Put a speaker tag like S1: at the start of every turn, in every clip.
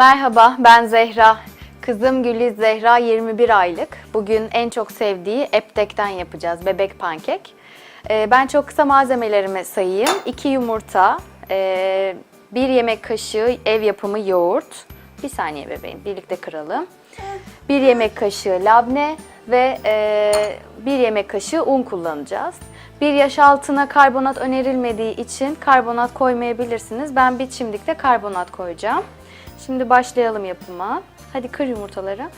S1: Merhaba, ben Zehra. Kızım Güliz Zehra 21 aylık. Bugün en çok sevdiği Eptek'ten yapacağız, bebek pankek. Ee, ben çok kısa malzemelerimi sayayım. 2 yumurta, 1 yemek kaşığı ev yapımı yoğurt. Bir saniye bebeğim, birlikte kıralım. 1 yemek kaşığı labne ve 1 yemek kaşığı un kullanacağız. Bir yaş altına karbonat önerilmediği için karbonat koymayabilirsiniz. Ben bir çimdikte karbonat koyacağım. Şimdi başlayalım yapıma. Hadi kır yumurtaları.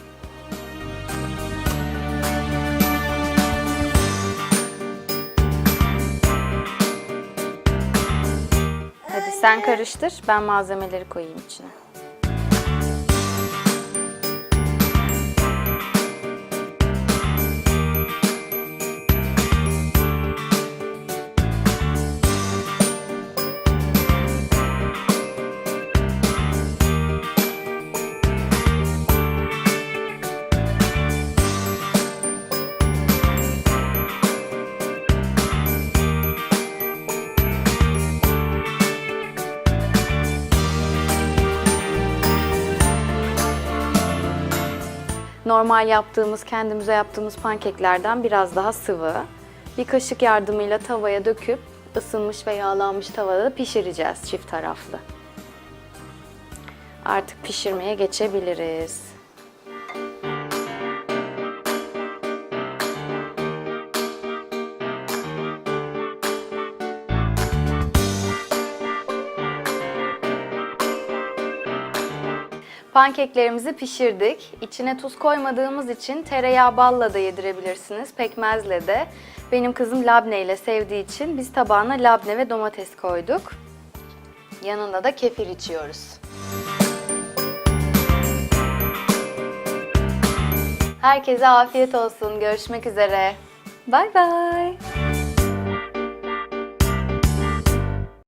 S1: Hadi sen karıştır. Ben malzemeleri koyayım içine. Normal yaptığımız, kendimize yaptığımız pankeklerden biraz daha sıvı. Bir kaşık yardımıyla tavaya döküp ısınmış ve yağlanmış tavada da pişireceğiz çift taraflı. Artık pişirmeye geçebiliriz. Pankeklerimizi pişirdik. İçine tuz koymadığımız için tereyağı balla da yedirebilirsiniz, pekmezle de. Benim kızım labne ile sevdiği için biz tabağına labne ve domates koyduk. Yanında da kefir içiyoruz. Herkese afiyet olsun. Görüşmek üzere. Bay bay.